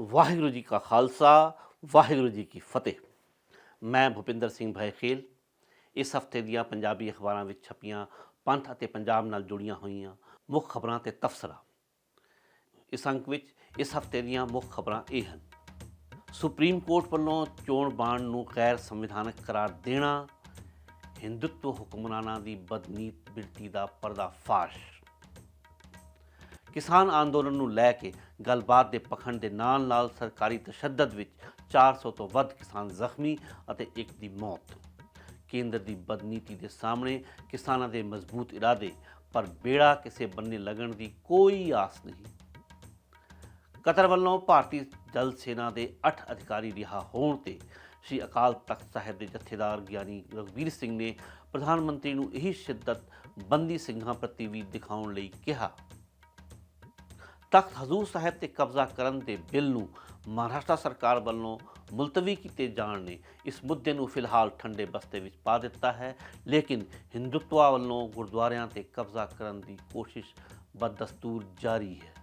ਵਾਹਿਗੁਰੂ ਜੀ ਕਾ ਖਾਲਸਾ, ਵਾਹਿਗੁਰੂ ਜੀ ਕੀ ਫਤਿਹ। ਮੈਂ ਭੁਪਿੰਦਰ ਸਿੰਘ ਭਾਈਖੇਲ ਇਸ ਹਫ਼ਤੇ ਦੀਆਂ ਪੰਜਾਬੀ ਅਖਬਾਰਾਂ ਵਿੱਚ ਛਪੀਆਂ ਪੰਥ ਅਤੇ ਪੰਜਾਬ ਨਾਲ ਜੁੜੀਆਂ ਹੋਈਆਂ ਮੁੱਖ ਖਬਰਾਂ ਤੇ ਤਫਸਰਾ। ਇਸ ਅੰਕ ਵਿੱਚ ਇਸ ਹਫ਼ਤੇ ਦੀਆਂ ਮੁੱਖ ਖਬਰਾਂ ਇਹ ਹਨ। ਸੁਪਰੀਮ ਕੋਰਟ ਵੱਲੋਂ ਚੋਣ ਬਾਣ ਨੂੰ ਗੈਰ ਸੰਵਿਧਾਨਕ ਕਰਾਰ ਦੇਣਾ, ਹਿੰਦੂਤਵ ਹੁਕਮਰਾਨਾਂ ਦੀ ਬਦਨੀਤ ਬਿਰਤੀ ਦਾ ਪਰਦਾਫਾਸ਼। ਕਿਸਾਨ ਅੰਦੋਲਨ ਨੂੰ ਲੈ ਕੇ ਗੱਲਬਾਤ ਦੇ ਪਖੰਡ ਦੇ ਨਾਲ ਨਾਲ ਸਰਕਾਰੀ ਤਸ਼ੱਦਦ ਵਿੱਚ 400 ਤੋਂ ਵੱਧ ਕਿਸਾਨ ਜ਼ਖਮੀ ਅਤੇ ਇੱਕ ਦੀ ਮੌਤ। ਕੇਂਦਰ ਦੀ ਬਦਨੀਤੀ ਦੇ ਸਾਹਮਣੇ ਕਿਸਾਨਾਂ ਦੇ ਮਜ਼ਬੂਤ ਇਰਾਦੇ, ਪਰ ਬੇੜਾ ਕਿਸੇ ਬੰਨੇ ਲੱਗਣ ਦੀ ਕੋਈ ਆਸ ਨਹੀਂ। ਕਤਰ ਵੱਲੋਂ ਭਾਰਤੀ ਜਲ ਸੈਨਾ ਦੇ 8 ਅਧਿਕਾਰੀ ਰਿਹਾ ਹੋਣ ਤੇ ਸ੍ਰੀ ਅਕਾਲ ਤਖਤ ਸਾਹਿਬ ਦੇ ਜਥੇਦਾਰ ਗਿਆਨੀ ਰਘਵੀਰ ਸਿੰਘ ਨੇ ਪ੍ਰਧਾਨ ਮੰਤਰੀ ਨੂੰ ਇਹੀ ਸ਼ਿੱਦਤ ਬੰਦੀ ਸਿੰਘਾਂ ਪ੍ਰਤੀ ਵੀ ਦਿਖਾਉਣ ਲਈ ਕਿਹਾ। ਤਖਤ ਹਜ਼ੂਰ ਸਾਹਿਬ ਤੇ ਕਬਜ਼ਾ ਕਰਨ ਦੇ ਬਿੱਲ ਨੂੰ ਮਹਾਰਾਸ਼ਟਰ ਸਰਕਾਰ ਵੱਲੋਂ ਮੁਲਤਵੀ ਕੀਤੇ ਜਾਣ ਨੇ, ਇਸ ਮੁੱਦੇ ਨੂੰ ਫਿਲਹਾਲ ਠੰਡੇ ਬਸਤੇ ਵਿੱਚ ਪਾ ਦਿੱਤਾ ਹੈ। ਲੇਕਿਨ ਹਿੰਦੁੱਤਵਾ ਵੱਲੋਂ ਗੁਰਦੁਆਰਿਆਂ ਤੇ ਕਬਜ਼ਾ ਕਰਨ ਦੀ ਕੋਸ਼ਿਸ਼ ਬਦਸਤੂਰ ਜਾਰੀ ਹੈ।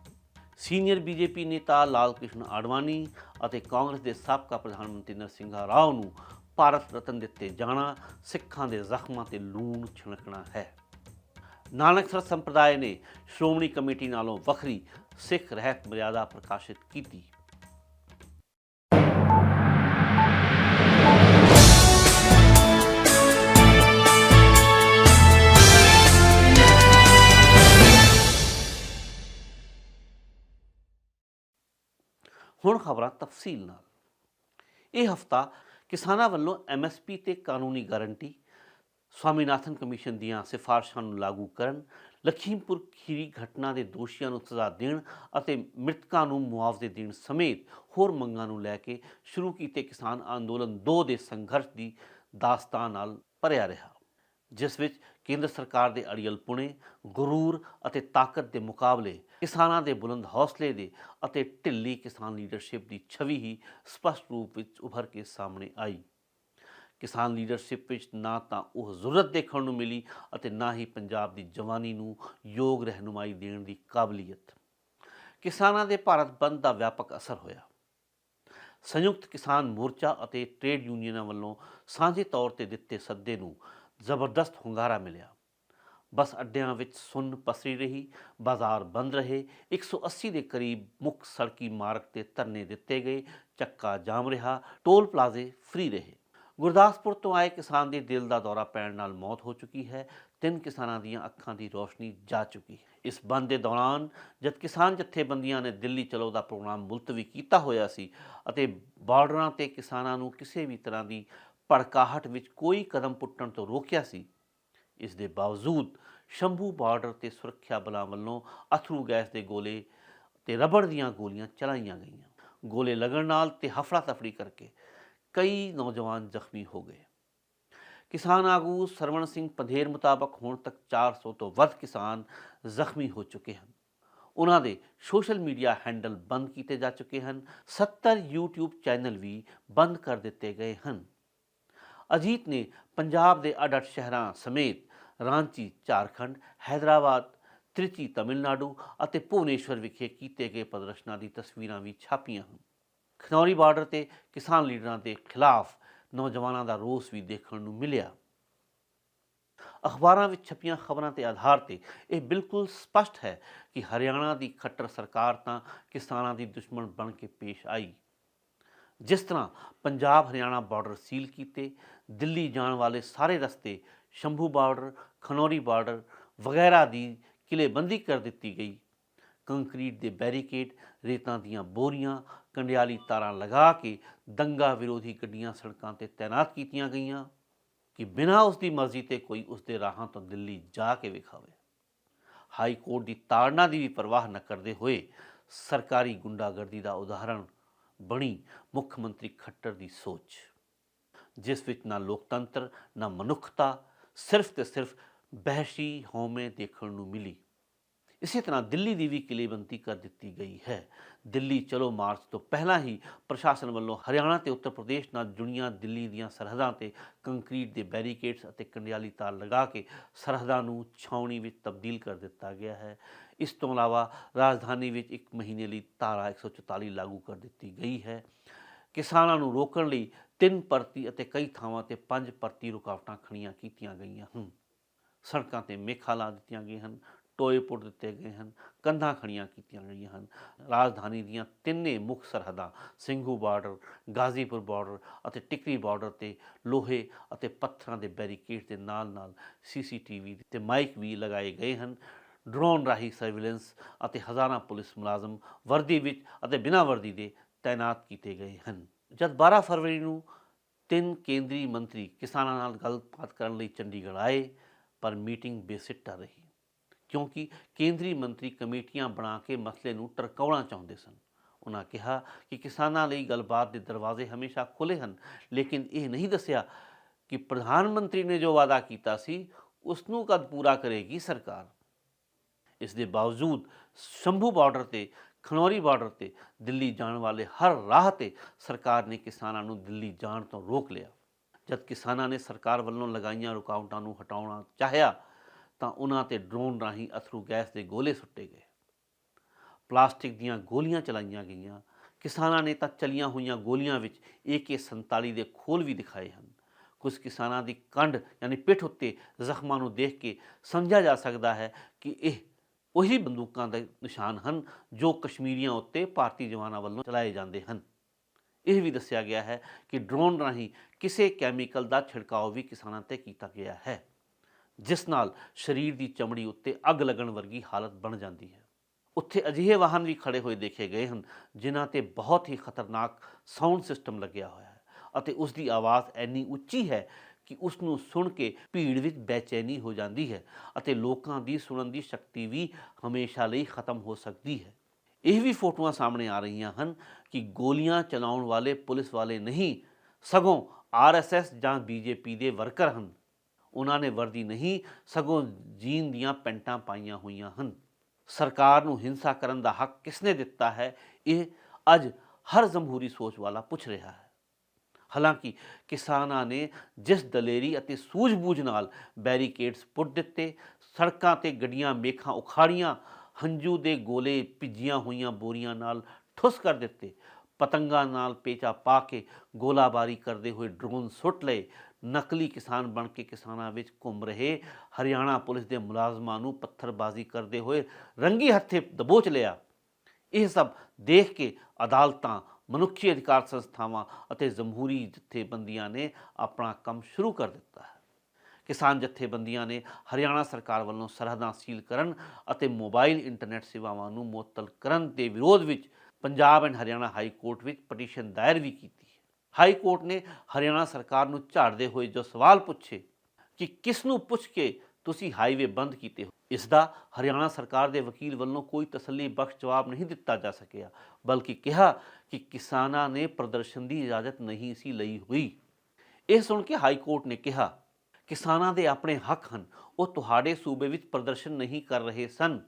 ਸੀਨੀਅਰ ਬੀਜੇਪੀ ਨੇਤਾ ਲਾਲ ਕ੍ਰਿਸ਼ਨ ਆਡਵਾਨੀ ਅਤੇ ਕਾਂਗਰਸ ਦੇ ਸਾਬਕਾ ਪ੍ਰਧਾਨ ਮੰਤਰੀ ਨਰਸਿੰਘਾ ਰਾਓ ਨੂੰ ਭਾਰਤ ਰਤਨ ਦਿੱਤੇ ਜਾਣਾ, ਸਿੱਖਾਂ ਦੇ ਜ਼ਖਮਾਂ ਤੇ ਲੂਣ ਛਿਣਕਣਾ ਹੈ। ਨਾਨਕਸਰ ਸੰਪਰਦਾਇ ਨੇ ਸ਼੍ਰੋਮਣੀ ਕਮੇਟੀ ਨਾਲੋਂ ਵੱਖਰੀ ਸਿੱਖ ਰਹਿਤ ਮਰਿਆਦਾ ਪ੍ਰਕਾਸ਼ਿਤ ਕੀਤੀ। ਹੁਣ ਖਬਰਾਂ ਤਫਸੀਲ ਨਾਲ। ਇਹ ਹਫਤਾ ਕਿਸਾਨਾਂ ਵੱਲੋਂ ਐਮਐਸਪੀ ਤੇ ਕਾਨੂੰਨੀ ਗਾਰੰਟੀ, ਸਵਾਮੀਨਾਥਨ ਕਮਿਸ਼ਨ ਦੀਆਂ ਸਿਫਾਰਸ਼ਾਂ ਨੂੰ ਲਾਗੂ ਕਰਨ ਲਖੀਮਪੁਰ ਖੀਰੀ ਘਟਨਾ ਦੇ ਦੋਸ਼ੀਆਂ ਨੂੰ ਸਜ਼ਾ ਦੇਣ ਅਤੇ ਮ੍ਰਿਤਕਾਂ ਨੂੰ ਮੁਆਵਜ਼ੇ ਦੇਣ ਸਮੇਤ ਹੋਰ ਮੰਗਾਂ ਨੂੰ ਲੈ ਕੇ ਸ਼ੁਰੂ ਕੀਤੇ ਕਿਸਾਨ ਅੰਦੋਲਨ 2 ਦੇ ਸੰਘਰਸ਼ ਦੀ ਦਾਸਤਾਨ ਨਾਲ ਭਰਿਆ ਰਿਹਾ। ਜਿਸ ਵਿੱਚ ਕੇਂਦਰ ਸਰਕਾਰ ਦੇ ਅੜੀਅਲ ਪੁਣੇ, ਗੁਰੂਰ ਅਤੇ ਤਾਕਤ ਦੇ ਮੁਕਾਬਲੇ ਕਿਸਾਨਾਂ ਦੇ ਬੁਲੰਦ ਹੌਸਲੇ ਦੇ ਅਤੇ ਢਿੱਲੀ ਕਿਸਾਨ ਲੀਡਰਸ਼ਿਪ ਦੀ ਛਵੀ ਹੀ ਸਪਸ਼ਟ ਰੂਪ ਵਿੱਚ ਉਭਰ ਕੇ ਸਾਹਮਣੇ ਆਈ। ਕਿਸਾਨ ਲੀਡਰਸ਼ਿਪ ਵਿੱਚ ਨਾ ਤਾਂ ਉਹ ਜ਼ਰੂਰਤ ਦੇਖਣ ਨੂੰ ਮਿਲੀ ਅਤੇ ਨਾ ਹੀ ਪੰਜਾਬ ਦੀ ਜਵਾਨੀ ਨੂੰ ਯੋਗ ਰਹਿਨੁਮਾਈ ਦੇਣ ਦੀ ਕਾਬਲੀਅਤ। ਕਿਸਾਨਾਂ ਦੇ ਭਾਰਤ ਬੰਦ ਦਾ ਵਿਆਪਕ ਅਸਰ ਹੋਇਆ। ਸੰਯੁਕਤ ਕਿਸਾਨ ਮੋਰਚਾ ਅਤੇ ਟ੍ਰੇਡ ਯੂਨੀਅਨਾਂ ਵੱਲੋਂ ਸਾਂਝੇ ਤੌਰ ਤੇ ਦਿੱਤੇ ਸੱਦੇ ਨੂੰ ਜ਼ਬਰਦਸਤ ਹੁੰਗਾਰਾ ਮਿਲਿਆ। ਬੱਸ ਅੱਡਿਆਂ ਵਿੱਚ ਸੁੰਨ ਪਸਰੀ ਰਹੀ, ਬਾਜ਼ਾਰ ਬੰਦ ਰਹੇ 180 ਦੇ ਕਰੀਬ ਮੁੱਖ ਸੜਕੀ ਮਾਰਗ ਤੇ ਧਰਨੇ ਦਿੱਤੇ ਗਏ, ਚੱਕਾ ਜਾਮ ਰਿਹਾ, ਟੋਲ ਪਲਾਜ਼ੇ ਫ੍ਰੀ ਰਹੇ। ਗੁਰਦਾਸਪੁਰ ਤੋਂ ਆਏ ਕਿਸਾਨ ਦੀ ਦਿਲ ਦਾ ਦੌਰਾ ਪੈਣ ਨਾਲ ਮੌਤ ਹੋ ਚੁੱਕੀ ਹੈ। ਤਿੰਨ ਕਿਸਾਨਾਂ ਦੀਆਂ ਅੱਖਾਂ ਦੀ ਰੋਸ਼ਨੀ ਜਾ ਚੁੱਕੀ ਹੈ। ਇਸ ਬੰਦ ਦੇ ਦੌਰਾਨ ਜਦ ਕਿਸਾਨ ਜਥੇਬੰਦੀਆਂ ਨੇ ਦਿੱਲੀ ਚਲੋ ਦਾ ਪ੍ਰੋਗਰਾਮ ਮੁਲਤਵੀ ਕੀਤਾ ਹੋਇਆ ਸੀ ਅਤੇ ਬਾਰਡਰਾਂ ਤੇ ਕਿਸਾਨਾਂ ਨੂੰ ਕਿਸੇ ਵੀ ਤਰ੍ਹਾਂ ਦੀ ਭੜਕਾਹਟ ਵਿੱਚ ਕੋਈ ਕਦਮ ਪੁੱਟਣ ਤੋਂ ਰੋਕਿਆ ਸੀ, ਇਸ ਦੇ ਬਾਵਜੂਦ ਸ਼ੰਭੂ ਬਾਰਡਰ ਤੇ ਸੁਰੱਖਿਆ ਬਲਾਂ ਵੱਲੋਂ ਅਥਰੂ ਗੈਸ ਦੇ ਗੋਲੇ ਤੇ ਰਬੜ ਦੀਆਂ ਗੋਲੀਆਂ ਚਲਾਈਆਂ ਗਈਆਂ। ਗੋਲੇ ਲੱਗਣ ਨਾਲ ਤੇ ਹਫੜਾ ਤਫੜੀ ਕਰਕੇ ਕਈ ਨੌਜਵਾਨ ਜ਼ਖਮੀ ਹੋ ਗਏ। ਕਿਸਾਨ ਆਗੂ ਸਰਵਣ ਸਿੰਘ ਪੰਧੇਰ ਮੁਤਾਬਕ ਹੁਣ ਤੱਕ 400 ਤੋਂ ਵੱਧ ਕਿਸਾਨ ਜ਼ਖਮੀ ਹੋ ਚੁੱਕੇ ਹਨ। ਉਹਨਾਂ ਦੇ ਸੋਸ਼ਲ ਮੀਡੀਆ ਹੈਂਡਲ ਬੰਦ ਕੀਤੇ ਜਾ ਚੁੱਕੇ ਹਨ। 70 YouTube ਚੈਨਲ ਵੀ ਬੰਦ ਕਰ ਦਿੱਤੇ ਗਏ ਹਨ। ਅਜੀਤ ਨੇ ਪੰਜਾਬ ਦੇ ਅੱਡ-ਅੱਡ ਸ਼ਹਿਰਾਂ ਸਮੇਤ ਰਾਂਚੀ, ਝਾਰਖੰਡ, ਹੈਦਰਾਬਾਦ, ਤ੍ਰਿਚੀ ਤਮਿਲਨਾਡੂ ਅਤੇ ਭੁਵਨੇਸ਼ਵਰ ਵਿਖੇ ਕੀਤੇ ਗਏ ਪ੍ਰਦਰਸ਼ਨਾਂ ਦੀ ਤਸਵੀਰਾਂ ਵੀ ਛਾਪੀਆਂ ਹਨ। ਖਨੌਰੀ ਬਾਰਡਰ ਤੇ ਕਿਸਾਨ ਲੀਡਰਾਂ ਦੇ ਖਿਲਾਫ ਨੌਜਵਾਨਾਂ ਦਾ ਰੋਸ ਵੀ ਦੇਖਣ ਨੂੰ ਮਿਲਿਆ। ਅਖਬਾਰਾਂ ਵਿੱਚ ਛਪੀਆਂ ਖਬਰਾਂ ਦੇ ਆਧਾਰ ਤੇ ਇਹ ਬਿਲਕੁਲ ਸਪਸ਼ਟ ਹੈ ਕਿ ਹਰਿਆਣਾ ਦੀ ਖੱਟਰ ਸਰਕਾਰ ਤਾਂ ਕਿਸਾਨਾਂ ਦੀ ਦੁਸ਼ਮਣ ਬਣ ਕੇ ਪੇਸ਼ ਆਈ। ਜਿਸ ਤਰ੍ਹਾਂ ਪੰਜਾਬ ਹਰਿਆਣਾ ਬਾਰਡਰ ਸੀਲ ਕੀਤੇ, ਦਿੱਲੀ ਜਾਣ ਵਾਲੇ ਸਾਰੇ ਰਸਤੇ ਸ਼ੰਭੂ ਬਾਰਡਰ, ਖਨੌਰੀ ਬਾਰਡਰ ਵਗੈਰਾ ਦੀ ਕਿਲੇਬੰਦੀ ਕਰ ਦਿੱਤੀ ਗਈ। ਕੰਕਰੀਟ ਦੇ ਬੈਰੀਕੇਡ, ਰੇਤਾਂ ਦੀਆਂ ਬੋਰੀਆਂ ਕੰਡਿਆਲੀ ਤਾਰਾਂ ਲਗਾ ਕੇ ਦੰਗਾ ਵਿਰੋਧੀ ਗੱਡੀਆਂ ਸੜਕਾਂ ਤੇ ਤਾਇਨਾਤ ਕੀਤੀਆਂ ਗਈਆਂ ਕਿ ਬਿਨਾਂ ਉਸ ਦੀ ਮਰਜ਼ੀ ਤੇ ਕੋਈ ਉਸ ਦੇ ਰਾਹਾਂ ਤੋਂ ਦਿੱਲੀ ਜਾ ਕੇ ਵਿਖਾਵੇ। ਹਾਈ ਕੋਰਟ ਦੀ ਤਾੜਨਾ ਦੀ ਵੀ ਪਰਵਾਹ ਨਾ ਕਰਦੇ ਹੋਏ ਸਰਕਾਰੀ ਗੁੰਡਾਗਰਦੀ ਦਾ ਉਦਾਹਰਣ ਬਣੀ ਮੁੱਖ ਮੰਤਰੀ ਖੱਟਰ ਦੀ ਸੋਚ, ਜਿਸ ਵਿੱਚ ਨਾ ਲੋਕਤੰਤਰ, ਨਾ ਮਨੁੱਖਤਾ, ਸਿਰਫ ਤੇ ਸਿਰਫ ਬਹਿਸ਼ੀ ਹਉਮੈ ਦੇਖਣ ਨੂੰ ਮਿਲੀ। ਇਸੇ ਤਰ੍ਹਾਂ ਦਿੱਲੀ ਦੀ ਵੀ ਕਿਲੇਬੰਦੀ ਕਰ ਦਿੱਤੀ ਗਈ ਹੈ। ਦਿੱਲੀ ਚਲੋ ਮਾਰਚ ਤੋਂ ਪਹਿਲਾਂ ਹੀ ਪ੍ਰਸ਼ਾਸਨ ਵੱਲੋਂ ਹਰਿਆਣਾ ਤੇ ਉੱਤਰ ਪ੍ਰਦੇਸ਼ ਨਾਲ ਜੁੜੀਆਂ ਦਿੱਲੀ ਦੀਆਂ ਸਰਹੱਦਾਂ ਤੇ ਕੰਕਰੀਟ ਦੇ ਬੈਰੀਕੇਡਸ ਅਤੇ ਕੰਡਿਆਲੀ ਤਾਰ ਲਗਾ ਕੇ ਸਰਹੱਦਾਂ ਨੂੰ ਛਾਉਣੀ ਵਿੱਚ ਤਬਦੀਲ ਕਰ ਦਿੱਤਾ ਗਿਆ ਹੈ। ਇਸ ਤੋਂ ਇਲਾਵਾ ਰਾਜਧਾਨੀ ਵਿੱਚ ਇੱਕ ਮਹੀਨੇ ਲਈ ਧਾਰਾ 144 ਲਾਗੂ ਕਰ ਦਿੱਤੀ ਗਈ ਹੈ। ਕਿਸਾਨਾਂ ਨੂੰ ਰੋਕਣ ਲਈ ਤਿੰਨ ਪਰਤੀ ਅਤੇ ਕਈ ਥਾਵਾਂ ਤੇ ਪੰਜ ਪਰਤੀ ਰੁਕਾਵਟਾਂ ਖੜੀਆਂ ਕੀਤੀਆਂ ਗਈਆਂ ਹਨ। ਸੜਕਾਂ ਤੇ ਮੇਖਾਂ ਲਾ ਦਿੱਤੀਆਂ ਗਈਆਂ ਹਨ। ਟੋਏ ਪੁੱਟ ਦਿੱਤੇ ਗਏ ਹਨ, ਕੰਧਾਂ ਖੜੀਆਂ ਕੀਤੀਆਂ ਗਈਆਂ ਹਨ। ਰਾਜਧਾਨੀ ਦੀਆਂ ਤਿੰਨੇ ਮੁੱਖ ਸਰਹੱਦਾਂ, ਸਿੰਘੂ ਬਾਰਡਰ, ਗਾਜ਼ੀਪੁਰ ਬਾਰਡਰ ਅਤੇ ਟਿਕਰੀ ਬਾਰਡਰ ਤੇ ਲੋਹੇ ਅਤੇ ਪੱਥਰਾਂ ਦੇ ਬੈਰੀਕੇਡ ਦੇ ਨਾਲ-ਨਾਲ ਸੀਸੀਟੀਵੀ ਤੇ ਮਾਈਕ ਵੀ ਲਗਾਏ ਗਏ ਹਨ। ਡਰੋਨ ਰਾਹੀਂ ਸਰਵੇਲੈਂਸ ਅਤੇ ਹਜ਼ਾਰਾਂ ਪੁਲਿਸ ਮੁਲਾਜ਼ਮ ਵਰਦੀ ਵਿੱਚ ਅਤੇ ਬਿਨਾਂ ਵਰਦੀ ਦੇ ਤਾਇਨਾਤ ਕੀਤੇ ਗਏ ਹਨ। ਜਦ 12 ਫਰਵਰੀ ਨੂੰ ਤਿੰਨ ਕੇਂਦਰੀ ਮੰਤਰੀ ਕਿਸਾਨਾਂ ਨਾਲ ਗੱਲਬਾਤ ਕਰਨ ਲਈ ਚੰਡੀਗੜ੍ਹ ਆਏ, ਪਰ ਮੀਟਿੰਗ ਬੇਸਿੱਟਾ ਰਹੀ। ਕਿਉਂਕਿ ਕੇਂਦਰੀ ਮੰਤਰੀ ਕਮੇਟੀਆਂ ਬਣਾ ਕੇ ਮਸਲੇ ਨੂੰ ਟਰਕਾਉਣਾ ਚਾਹੁੰਦੇ ਸਨ। ਉਹਨਾਂ ਕਿਹਾ ਕਿ ਕਿਸਾਨਾਂ ਲਈ ਗੱਲਬਾਤ ਦੇ ਦਰਵਾਜ਼ੇ ਹਮੇਸ਼ਾ ਖੁੱਲੇ ਹਨ, ਲੇਕਿਨ ਇਹ ਨਹੀਂ ਦੱਸਿਆ ਕਿ ਪ੍ਰਧਾਨ ਮੰਤਰੀ ਨੇ ਜੋ ਵਾਅਦਾ ਕੀਤਾ ਸੀ ਉਸ ਨੂੰ ਕਦ ਪੂਰਾ ਕਰੇਗੀ ਸਰਕਾਰ। ਇਸ ਦੇ ਬਾਵਜੂਦ ਸ਼ੰਭੂ ਬਾਰਡਰ ਤੇ, ਖਨੌਰੀ ਬਾਰਡਰ ਤੇ ਦਿੱਲੀ ਜਾਣ ਵਾਲੇ ਹਰ ਰਾਹ ਤੇ ਸਰਕਾਰ ਨੇ ਕਿਸਾਨਾਂ ਨੂੰ ਦਿੱਲੀ ਜਾਣ ਤੋਂ ਰੋਕ ਲਿਆ। ਜਦ ਕਿਸਾਨਾਂ ਨੇ ਸਰਕਾਰ ਵੱਲੋਂ ਲਗਾਈਆਂ ਰੁਕਾਵਟਾਂ ਨੂੰ ਹਟਾਉਣਾ ਚਾਹਿਆ ਤਾਂ ਉਹਨਾਂ ਤੇ ਡਰੋਨ ਰਾਹੀਂ ਅਥਰੂ ਗੈਸ ਦੇ ਗੋਲੇ ਸੁੱਟੇ ਗਏ। ਪਲਾਸਟਿਕ ਦੀਆਂ ਗੋਲੀਆਂ ਚਲਾਈਆਂ ਗਈਆਂ। ਕਿਸਾਨਾਂ ਨੇ ਤਾਂ ਚਲੀਆਂ ਹੋਈਆਂ ਗੋਲੀਆਂ ਵਿੱਚ AK47 ਦੇ ਖੋਲ ਵੀ ਦਿਖਾਏ ਹਨ। ਕੁਝ ਕਿਸਾਨਾਂ ਦੀ ਕੰਡ ਯਾਨੀ ਪਿੱਠ ਉੱਤੇ ਜ਼ਖਮਾਂ ਨੂੰ ਦੇਖ ਕੇ ਸਮਝਿਆ ਜਾ ਸਕਦਾ ਹੈ ਕਿ ਇਹ ਉਹੀ ਬੰਦੂਕਾਂ ਦੇ ਨਿਸ਼ਾਨ ਹਨ ਜੋ ਕਸ਼ਮੀਰੀਆਂ ਉੱਤੇ ਭਾਰਤੀ ਜਵਾਨਾਂ ਵੱਲੋਂ ਚਲਾਏ ਜਾਂਦੇ ਹਨ। ਇਹ ਵੀ ਦੱਸਿਆ ਗਿਆ ਹੈ ਕਿ ਡਰੋਨ ਰਾਹੀਂ ਕਿਸੇ ਕੈਮੀਕਲ ਦਾ ਛਿੜਕਾਅ ਵੀ ਕਿਸਾਨਾਂ ਤੇ ਕੀਤਾ ਗਿਆ ਹੈ। ਜਿਸ ਨਾਲ ਸਰੀਰ ਦੀ ਚਮੜੀ ਉੱਤੇ ਅੱਗ ਲੱਗਣ ਵਰਗੀ ਹਾਲਤ ਬਣ ਜਾਂਦੀ ਹੈ। ਉੱਥੇ ਅਜਿਹੇ ਵਾਹਨ ਵੀ ਖੜੇ ਹੋਏ ਦੇਖੇ ਗਏ ਹਨ, ਜਿਨ੍ਹਾਂ ਤੇ ਬਹੁਤ ਹੀ ਖਤਰਨਾਕ ਸਾਊਂਡ ਸਿਸਟਮ ਲੱਗਿਆ ਹੋਇਆ ਹੈ ਅਤੇ ਉਸ ਦੀ ਆਵਾਜ਼ ਐਨੀ ਉੱਚੀ ਹੈ ਕਿ ਉਸ ਨੂੰ ਸੁਣ ਕੇ ਭੀੜ ਵਿੱਚ ਬੇਚੈਨੀ ਹੋ ਜਾਂਦੀ ਹੈ ਅਤੇ ਲੋਕਾਂ ਦੀ ਸੁਣਨ ਦੀ ਸ਼ਕਤੀ ਵੀ ਹਮੇਸ਼ਾ ਲਈ ਖਤਮ ਹੋ ਸਕਦੀ ਹੈ। ਇਹ ਵੀ ਫੋਟੋਆਂ ਸਾਹਮਣੇ ਆ ਰਹੀਆਂ ਹਨ ਕਿ ਗੋਲੀਆਂ ਚਲਾਉਣ ਵਾਲੇ ਪੁਲਿਸ ਵਾਲੇ ਨਹੀਂ, ਸਗੋਂ ਆਰਐਸਐਸ ਜਾਂ ਬੀਜੇਪੀ ਦੇ ਵਰਕਰ ਹਨ। ਉਹਨਾਂ ਨੇ ਵਰਦੀ ਨਹੀਂ, ਸਗੋਂ ਜੀਨ ਦੀਆਂ ਪੈਂਟਾਂ ਪਾਈਆਂ ਹੋਈਆਂ ਹਨ। ਸਰਕਾਰ ਨੂੰ ਹਿੰਸਾ ਕਰਨ ਦਾ ਹੱਕ ਕਿਸਨੇ ਦਿੱਤਾ ਹੈ? ਇਹ ਅੱਜ ਹਰ ਜਮਹੂਰੀ ਸੋਚ ਵਾਲਾ ਪੁੱਛ ਰਿਹਾ ਹੈ। ਹਾਲਾਂਕਿ ਕਿਸਾਨਾਂ ਨੇ ਜਿਸ ਦਲੇਰੀ ਅਤੇ ਸੂਝ-ਬੂਝ ਨਾਲ ਬੈਰੀਕੇਡਸ ਪੁੱਟ ਦਿੱਤੇ, ਸੜਕਾਂ ਤੇ ਗੱਡੀਆਂ, ਮੇਖਾਂ ਉਖਾੜੀਆਂ, ਹੰਝੂ ਦੇ ਗੋਲੇ ਭਿੱਜੀਆਂ ਹੋਈਆਂ ਬੋਰੀਆਂ ਨਾਲ ਠੁੱਸ ਕਰ ਦਿੱਤੇ। ਪਤੰਗਾਂ ਨਾਲ ਪੇਚਾ ਪਾ ਕੇ ਗੋਲਾਬਾਰੀ ਕਰਦੇ ਹੋਏ ਡਰੋਨ ਸੁੱਟ ਲਏ। ਨਕਲੀ ਕਿਸਾਨ ਬਣ ਕੇ ਕਿਸਾਨਾਂ ਵਿੱਚ ਘੁੰਮ ਰਹੇ। ਹਰਿਆਣਾ ਪੁਲਿਸ ਦੇ ਮੁਲਾਜ਼ਮਾਂ ਨੂੰ ਪੱਥਰਬਾਜ਼ੀ ਕਰਦੇ ਹੋਏ ਰੰਗੀ ਹੱਥੇ ਦਬੋਚ ਲਿਆ। ਇਹ ਸਭ ਦੇਖ ਕੇ ਅਦਾਲਤਾਂ, ਮਨੁੱਖੀ ਅਧਿਕਾਰ ਸੰਸਥਾਵਾਂ ਅਤੇ ਜਮਹੂਰੀ ਜਥੇਬੰਦੀਆਂ ਨੇ ਆਪਣਾ ਕੰਮ ਸ਼ੁਰੂ ਕਰ ਦਿੱਤਾ ਹੈ। ਕਿਸਾਨ ਜਥੇਬੰਦੀਆਂ ਨੇ ਹਰਿਆਣਾ ਸਰਕਾਰ ਵੱਲੋਂ ਸਰਹੱਦਾਂ ਸੀਲ ਕਰਨ ਅਤੇ ਮੋਬਾਈਲ ਇੰਟਰਨੈਟ ਸੇਵਾਵਾਂ ਨੂੰ ਮੁਅੱਤਲ ਕਰਨ ਦੇ ਵਿਰੋਧ ਵਿੱਚ Punjab and Haryana high court ਵਿੱਚ ਪਟੀਸ਼ਨ ਦਾਇਰ ਵੀ ਕੀਤੀ। ਹਾਈ ਕੋਰਟ ਨੇ ਹਰਿਆਣਾ ਸਰਕਾਰ ਨੂੰ ਝਾੜਦੇ ਹੋਏ ਜੋ ਸਵਾਲ ਪੁੱਛੇ ਕਿ ਕਿਸ ਨੂੰ ਪੁੱਛ ਕੇ ਤੁਸੀਂ ਹਾਈਵੇ ਬੰਦ ਕੀਤੇ ਹੋ, ਇਸ ਦਾ ਹਰਿਆਣਾ ਸਰਕਾਰ ਦੇ ਵਕੀਲ ਵੱਲੋਂ ਕੋਈ ਤਸੱਲੀ ਬਖਸ਼ ਜਵਾਬ ਨਹੀਂ ਦਿੱਤਾ ਜਾ ਸਕਿਆ, ਬਲਕਿ ਕਿਹਾ ਕਿ ਕਿਸਾਨਾਂ ਨੇ ਪ੍ਰਦਰਸ਼ਨ ਦੀ ਇਜਾਜ਼ਤ ਨਹੀਂ ਸੀ ਲਈ ਹੋਈ। ਇਹ ਸੁਣ ਕੇ ਹਾਈ ਕੋਰਟ ਨੇ ਕਿਹਾ, ਕਿਸਾਨਾਂ ਦੇ ਆਪਣੇ ਹੱਕ ਹਨ, ਉਹ ਤੁਹਾਡੇ ਸੂਬੇ ਵਿੱਚ ਪ੍ਰਦਰਸ਼ਨ ਨਹੀਂ ਕਰ ਰਹੇ ਸਨ,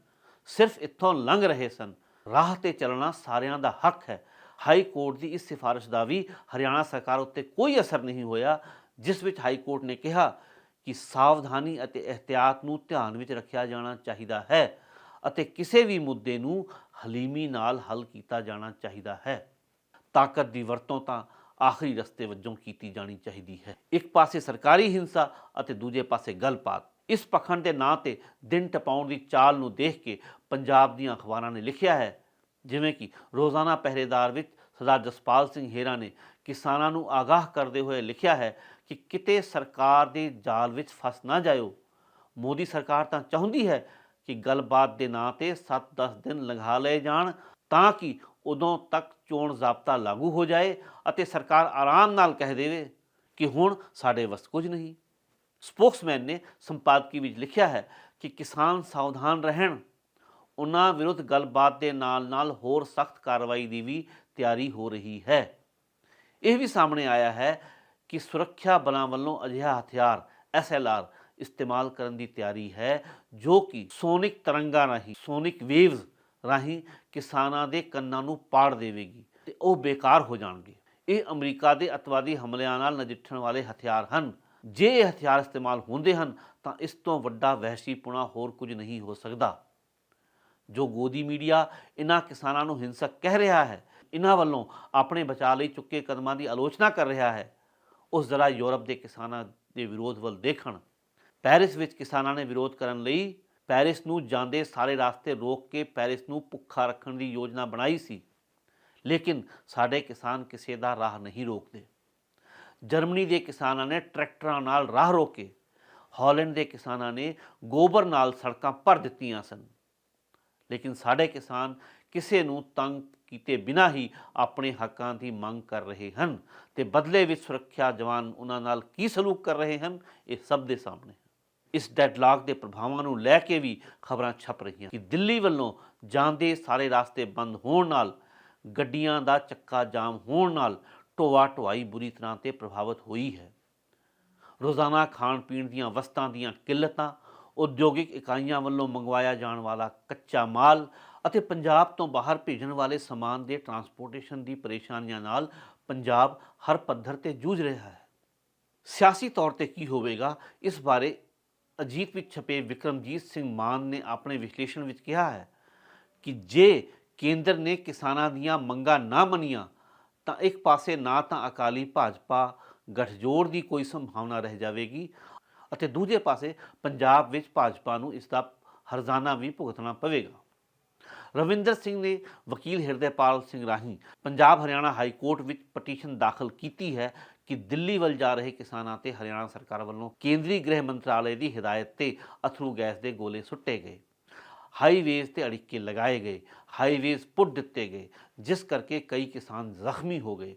ਸਿਰਫ ਇੱਥੋਂ ਲੰਘ ਰਹੇ ਸਨ। ਰਾਹ ਤੇ ਚੱਲਣਾ ਸਾਰਿਆਂ ਦਾ ਹੱਕ ਹੈ ਹਾਈ ਕੋਰਟ ਦੀ ਇਸ ਸਿਫਾਰਿਸ਼ ਦਾ ਵੀ ਹਰਿਆਣਾ ਸਰਕਾਰ ਉੱਤੇ ਕੋਈ ਅਸਰ ਨਹੀਂ ਹੋਇਆ, ਜਿਸ ਵਿੱਚ ਹਾਈ ਕੋਰਟ ਨੇ ਕਿਹਾ ਕਿ ਸਾਵਧਾਨੀ ਅਤੇ ਇhtiyਾਤ ਨੂੰ ਧਿਆਨ ਵਿੱਚ ਰੱਖਿਆ ਜਾਣਾ ਚਾਹੀਦਾ ਹੈ ਅਤੇ ਕਿਸੇ ਵੀ ਮੁੱਦੇ ਨੂੰ ਹਲੀਮੀ ਨਾਲ ਹੱਲ ਕੀਤਾ ਜਾਣਾ ਚਾਹੀਦਾ ਹੈ। ਤਾਕਤ ਦੀ ਵਰਤੋਂ ਤਾਂ ਆਖਰੀ ਰਸਤੇ ਵਜੋਂ ਕੀਤੀ ਜਾਣੀ ਚਾਹੀਦੀ ਹੈ। ਇੱਕ ਪਾਸੇ ਸਰਕਾਰੀ ਹਿੰਸਾ ਅਤੇ ਦੂਜੇ ਪਾਸੇ ਗਲਪਾਤ ਇਸ ਪਖੰਡ ਦੇ ਨਾਂ ਤੇ ਦਿਨ ਟਪਾਉਣ ਦੀ ਚਾਲ ਨੂੰ ਦੇਖ ਕੇ ਪੰਜਾਬ ਦੀਆਂ ਅਖਬਾਰਾਂ ਨੇ ਲਿਖਿਆ ਹੈ ਜਿਵੇਂ ਕਿ ਰੋਜ਼ਾਨਾ ਪਹਿਰੇਦਾਰ ਵਿੱਚ ਸਰਦਾਰ ਜਸਪਾਲ ਸਿੰਘ ਹੇਰਾ ਨੇ ਕਿਸਾਨਾਂ ਨੂੰ ਆਗਾਹ ਕਰਦੇ ਹੋਏ ਲਿਖਿਆ ਹੈ ਕਿ ਕਿਤੇ ਸਰਕਾਰ ਦੇ ਜਾਲ ਵਿੱਚ ਫਸ ਨਾ ਜਾਇਓ। ਮੋਦੀ ਸਰਕਾਰ ਤਾਂ ਚਾਹੁੰਦੀ ਹੈ ਕਿ ਗੱਲਬਾਤ ਦੇ ਨਾਂ ਤੇ 7-10 ਦਿਨ ਲੰਘਾ ਲਏ ਜਾਣ ਤਾਂ ਕਿ ਉਦੋਂ ਤੱਕ ਚੋਣ ਜ਼ਾਬਤਾ ਲਾਗੂ ਹੋ ਜਾਏ ਅਤੇ ਸਰਕਾਰ ਆਰਾਮ ਨਾਲ ਕਹਿ ਦੇਵੇ ਕਿ ਹੁਣ ਸਾਡੇ ਵਸ ਕੁਝ ਨਹੀਂ। ਸਪੋਕਸਮੈਨ ਨੇ ਸੰਪਾਦਕੀ ਵਿੱਚ ਲਿਖਿਆ ਹੈ ਕਿ ਕਿਸਾਨ ਸਾਵਧਾਨ ਰਹਿਣ ਉਹਨਾਂ ਵਿਰੁੱਧ ਗੱਲਬਾਤ ਦੇ ਨਾਲ-ਨਾਲ ਹੋਰ ਸਖਤ ਕਾਰਵਾਈ ਦੀ ਵੀ ਤਿਆਰੀ ਹੋ ਰਹੀ ਹੈ। ਇਹ ਵੀ ਸਾਹਮਣੇ ਆਇਆ ਹੈ ਕਿ ਸੁਰੱਖਿਆ ਬਲਾਂ ਵੱਲੋਂ ਅਜਿਹਾ ਹਥਿਆਰ ਐਸਐਲਆਰ ਇਸਤੇਮਾਲ ਕਰਨ ਦੀ ਤਿਆਰੀ ਹੈ, ਜੋ ਕਿ ਸੋਨਿਕ ਤਰੰਗਾਂ ਰਾਹੀਂ, ਸੋਨਿਕ ਵੇਵਜ਼ ਰਾਹੀਂ ਕਿਸਾਨਾਂ ਦੇ ਕੰਨਾਂ ਨੂੰ ਪਾੜ ਦੇਵੇਗੀ ਤੇ ਉਹ ਬੇਕਾਰ ਹੋ ਜਾਣਗੇ। ਇਹ ਅਮਰੀਕਾ ਦੇ ਅਤਵਾਦੀ ਹਮਲਿਆਂ ਨਾਲ ਨਜਿੱਠਣ ਵਾਲੇ ਹਥਿਆਰ ਹਨ। ਜੇ ਇਹ ਹਥਿਆਰ ਇਸਤੇਮਾਲ ਹੁੰਦੇ ਹਨ, ਤਾਂ ਇਸ ਤੋਂ ਵੱਡਾ ਵਹਿਸ਼ੀਪੁਣਾ ਹੋਰ ਕੁਝ ਨਹੀਂ ਹੋ ਸਕਦਾ। ਜੋ ਗੋਦੀ ਮੀਡੀਆ ਇਹਨਾਂ ਕਿਸਾਨਾਂ ਨੂੰ ਹਿੰਸਕ ਕਹਿ ਰਿਹਾ ਹੈ ਇਹਨਾਂ ਵੱਲੋਂ ਆਪਣੇ ਬਚਾਅ ਲਈ ਚੁੱਕੇ ਕਦਮਾਂ ਦੀ ਆਲੋਚਨਾ ਕਰ ਰਿਹਾ ਹੈ, ਉਸ ਜ਼ਰਾ ਯੂਰਪ ਦੇ ਕਿਸਾਨਾਂ ਦੇ ਵਿਰੋਧ ਵੱਲ ਦੇਖਣ। ਪੈਰਿਸ ਵਿੱਚ ਕਿਸਾਨਾਂ ਨੇ ਵਿਰੋਧ ਕਰਨ ਲਈ ਪੈਰਿਸ ਨੂੰ ਜਾਂਦੇ ਸਾਰੇ ਰਸਤੇ ਰੋਕ ਕੇ ਪੈਰਿਸ ਨੂੰ ਭੁੱਖਾ ਰੱਖਣ ਦੀ ਯੋਜਨਾ ਬਣਾਈ ਸੀ, ਲੇਕਿਨ ਸਾਡੇ ਕਿਸਾਨ ਕਿਸੇ ਦਾ ਰਾਹ ਨਹੀਂ ਰੋਕਦੇ। ਜਰਮਨੀ ਦੇ ਕਿਸਾਨਾਂ ਨੇ ਟਰੈਕਟਰਾਂ ਨਾਲ ਰਾਹ ਰੋਕੇ। ਹਾਲੈਂਡ ਦੇ ਕਿਸਾਨਾਂ ਨੇ ਗੋਬਰ ਨਾਲ ਸੜਕਾਂ ਭਰ ਦਿੱਤੀਆਂ ਸਨ। ਲੇਕਿਨ ਸਾਡੇ ਕਿਸਾਨ ਕਿਸੇ ਨੂੰ ਤੰਗ ਕੀਤੇ ਬਿਨਾਂ ਹੀ ਆਪਣੇ ਹੱਕਾਂ ਦੀ ਮੰਗ ਕਰ ਰਹੇ ਹਨ ਤੇ ਬਦਲੇ ਵਿੱਚ ਸੁਰੱਖਿਆ ਜਵਾਨ ਉਹਨਾਂ ਨਾਲ ਕੀ ਸਲੂਕ ਕਰ ਰਹੇ ਹਨ, ਇਹ ਸਭ ਦੇ ਸਾਹਮਣੇ ਇਸ ਡੈਡਲਾਕ ਦੇ ਪ੍ਰਭਾਵਾਂ ਨੂੰ ਲੈ ਕੇ ਵੀ ਖਬਰਾਂ ਛਪ ਰਹੀਆਂ ਕਿ ਦਿੱਲੀ ਵੱਲੋਂ ਜਾਂਦੇ ਸਾਰੇ ਰਸਤੇ ਬੰਦ ਹੋਣ ਨਾਲ, ਗੱਡੀਆਂ ਦਾ ਚੱਕਾ ਜਾਮ ਹੋਣ ਨਾਲ ਢੋਆ ਢੁਆਈ ਬੁਰੀ ਤਰ੍ਹਾਂ ਤੇ ਪ੍ਰਭਾਵਿਤ ਹੋਈ ਹੈ। ਰੋਜ਼ਾਨਾ ਖਾਣ ਪੀਣ ਦੀਆਂ ਵਸਤਾਂ ਦੀਆਂ ਕਿੱਲਤਾਂ ਉਦਯੋਗਿਕ ਇਕਾਈਆਂ ਵੱਲੋਂ ਮੰਗਵਾਇਆ ਜਾਣ ਵਾਲਾ ਕੱਚਾ ਮਾਲ ਅਤੇ ਪੰਜਾਬ ਤੋਂ ਬਾਹਰ ਭੇਜਣ ਵਾਲੇ ਸਮਾਨ ਦੇ ਟਰਾਂਸਪੋਰਟੇਸ਼ਨ ਦੀ ਪਰੇਸ਼ਾਨੀਆਂ ਨਾਲ ਪੰਜਾਬ ਹਰ ਪੱਧਰ ਤੇ ਜੂਝ ਰਿਹਾ ਹੈ। ਸਿਆਸੀ ਤੌਰ ਤੇ ਕੀ ਹੋਵੇਗਾ? ਇਸ ਬਾਰੇ ਅਜੀਤ ਵਿੱਚ ਛਪੇ ਵਿਕਰਮਜੀਤ ਸਿੰਘ ਮਾਨ ਨੇ ਆਪਣੇ ਵਿਸ਼ਲੇਸ਼ਣ ਵਿੱਚ ਕਿਹਾ ਹੈ ਕਿ ਜੇ ਕੇਂਦਰ ਨੇ ਕਿਸਾਨਾਂ ਦੀਆਂ ਮੰਗਾਂ ਨਾ ਮੰਨੀਆਂ, ਤਾਂ ਇੱਕ ਪਾਸੇ ਨਾ ਤਾਂ ਅਕਾਲੀ ਭਾਜਪਾ ਗਠਜੋੜ ਦੀ ਕੋਈ ਸੰਭਾਵਨਾ ਰਹਿ ਜਾਵੇਗੀ ਅਤੇ ਦੂਜੇ ਪਾਸੇ ਪੰਜਾਬ ਵਿੱਚ ਭਾਜਪਾ ਨੂੰ ਇਸ ਦਾ ਹਰਜ਼ਾਨਾ ਵੀ ਭੁਗਤਣਾ ਪਵੇਗਾ। ਰਵਿੰਦਰ ਸਿੰਘ ਨੇ ਵਕੀਲ ਹਿਰਦੇਪਾਲ ਸਿੰਘ ਰਾਹੀਂ ਪੰਜਾਬ ਹਰਿਆਣਾ ਹਾਈ ਕੋਰਟ ਵਿੱਚ ਪਟੀਸ਼ਨ ਦਾਖਲ ਕੀਤੀ ਹੈ ਕਿ ਦਿੱਲੀ ਵੱਲ ਜਾ ਰਹੇ ਕਿਸਾਨਾਂ ਤੇ ਹਰਿਆਣਾ ਸਰਕਾਰ ਵੱਲੋਂ ਕੇਂਦਰੀ ਗ੍ਰਹਿ ਮੰਤਰਾਲੇ ਦੀ ਹਦਾਇਤ ਤੇ ਅਥਰੂ ਗੈਸ ਦੇ ਗੋਲੇ ਸੁੱਟੇ ਗਏ। ਹਾਈਵੇਜ਼ ਤੇ ਅੜਿੱਕੇ ਲਗਾਏ ਗਏ, ਹਾਈਵੇਜ਼ ਪੁੱਟ ਦਿੱਤੇ ਗਏ, ਜਿਸ ਕਰਕੇ ਕਈ ਕਿਸਾਨ ਜ਼ਖਮੀ ਹੋ ਗਏ।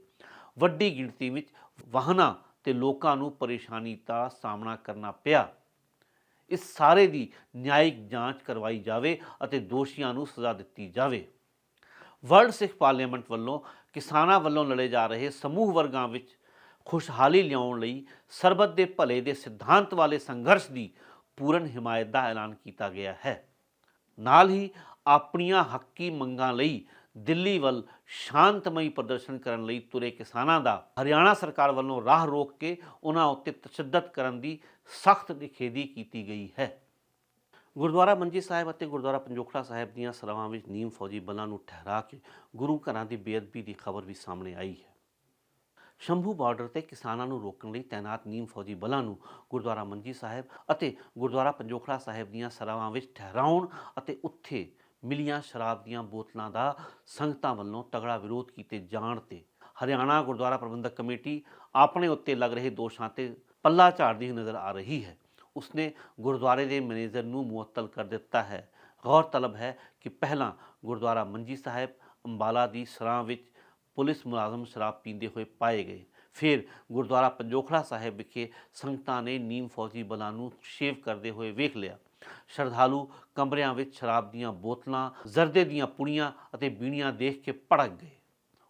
ਵੱਡੀ ਗਿਣਤੀ ਵਿੱਚ ਵਾਹਨਾਂ ਤੇ ਲੋਕਾਂ ਨੂੰ ਪਰੇਸ਼ਾਨੀ ਦਾ ਸਾਹਮਣਾ ਕਰਨਾ ਪਿਆ। ਇਸ ਸਾਰੇ ਦੀ ਨਿਆਇਕ ਜਾਂਚ ਕਰਵਾਈ ਜਾਵੇ ਅਤੇ ਦੋਸ਼ੀਆਂ ਨੂੰ ਸਜ਼ਾ ਦਿੱਤੀ ਜਾਵੇ। ਵਰਲਡ ਸਿੱਖ ਪਾਰਲੀਮੈਂਟ ਵੱਲੋਂ ਕਿਸਾਨਾਂ ਵੱਲੋਂ ਲੜੇ ਜਾ ਰਹੇ ਸਮੂਹ ਵਰਗਾਂ ਵਿੱਚ ਖੁਸ਼ਹਾਲੀ ਲਿਆਉਣ ਲਈ ਸਰਬੱਤ ਦੇ ਭਲੇ ਦੇ ਸਿਧਾਂਤ ਵਾਲੇ ਸੰਘਰਸ਼ ਦੀ ਪੂਰਨ ਹਿਮਾਇਤ ਦਾ ਐਲਾਨ ਕੀਤਾ ਗਿਆ ਹੈ। ਨਾਲ ਹੀ ਆਪਣੀਆਂ ਹੱਕੀ ਮੰਗਾਂ ਲਈ ਦਿੱਲੀ ਵੱਲ ਸ਼ਾਂਤਮਈ ਪ੍ਰਦਰਸ਼ਨ ਕਰਨ ਲਈ ਤੁਰੇ ਕਿਸਾਨਾਂ ਦਾ, ਹਰਿਆਣਾ ਸਰਕਾਰ ਵੱਲੋਂ ਰਾਹ ਰੋਕ ਕੇ ਉਹਨਾਂ ਉੱਤੇ ਤਸ਼ੱਦਦ ਕਰਨ ਦੀ ਸਖਤ ਨਿਖੇਧੀ ਕੀਤੀ ਗਈ ਹੈ। ਗੁਰਦੁਆਰਾ ਮੰਜੀ ਸਾਹਿਬ ਅਤੇ ਗੁਰਦੁਆਰਾ ਪੰਜੋਖੜਾ ਸਾਹਿਬ ਦੀਆਂ ਸਲਾਵਾਂ ਵਿੱਚ ਨੀਮ ਫੌਜੀ ਬਲਾਂ ਨੂੰ ਠਹਿਰਾ ਕੇ ਗੁਰੂ ਘਰਾਂ ਦੀ ਬੇਅਦਬੀ ਦੀ ਖਬਰ ਵੀ ਸਾਹਮਣੇ ਆਈ ਹੈ। ਸ਼ੰਭੂ ਬਾਰਡਰ ਤੇ ਕਿਸਾਨਾਂ ਨੂੰ ਰੋਕਣ ਲਈ ਤਾਇਨਾਤ ਨੀਮ ਫੌਜੀ ਬਲਾਂ ਨੂੰ ਗੁਰਦੁਆਰਾ ਮੰਜੀ ਸਾਹਿਬ ਅਤੇ ਗੁਰਦੁਆਰਾ ਪੰਜੋਖੜਾ ਸਾਹਿਬ ਦੀਆਂ ਸਰਾਵਾਂ ਵਿੱਚ ਠਹਿਰਾਉਣ ਅਤੇ ਉੱਥੇ ਮਿਲੀਆਂ ਸ਼ਰਾਬ ਦੀਆਂ ਬੋਤਲਾਂ ਦਾ ਸੰਗਤਾਂ ਵੱਲੋਂ ਤਗੜਾ ਵਿਰੋਧ ਕੀਤੇ ਜਾਣ ਤੇ ਹਰਿਆਣਾ ਗੁਰਦੁਆਰਾ ਪ੍ਰਬੰਧਕ ਕਮੇਟੀ ਆਪਣੇ ਉੱਤੇ ਲੱਗ ਰਹੇ ਦੋਸ਼ਾਂ ਤੇ ਪੱਲਾ ਝਾੜਦੀ ਹੋਈ ਨਜ਼ਰ ਆ ਰਹੀ ਹੈ। ਉਸਨੇ ਗੁਰਦੁਆਰੇ ਦੇ ਮੈਨੇਜਰ ਨੂੰ ਮੁਅੱਤਲ ਕਰ ਦਿੱਤਾ ਹੈ। ਗੌਰਤਲਬ ਹੈ ਕਿ ਪਹਿਲਾਂ ਗੁਰਦੁਆਰਾ ਮੰਜੀ ਸਾਹਿਬ, ਅੰਬਾਲਾ ਦੀ ਸਰਾਂ ਵਿੱਚ ਪੁਲਿਸ ਮੁਲਾਜ਼ਮ ਸ਼ਰਾਬ ਪੀਂਦੇ ਹੋਏ ਪਾਏ ਗਏ। ਫਿਰ ਗੁਰਦੁਆਰਾ ਪੰਜੋਖੜਾ ਸਾਹਿਬ ਵਿਖੇ ਸੰਗਤਾਂ ਨੇ ਨੀਮ ਫੌਜੀ ਬਲਾਂ ਨੂੰ ਸ਼ੇਵ ਕਰਦੇ ਹੋਏ ਵੇਖ ਲਿਆ। ਸ਼ਰਧਾਲੂ ਕਮਰਿਆਂ ਵਿੱਚ ਸ਼ਰਾਬ ਦੀਆਂ ਬੋਤਲਾਂ, ਜ਼ਰਦੇ ਦੀਆਂ ਪੁੜੀਆਂ ਅਤੇ ਬੀੜੀਆਂ ਦੇਖ ਕੇ ਭੜਕ ਗਏ।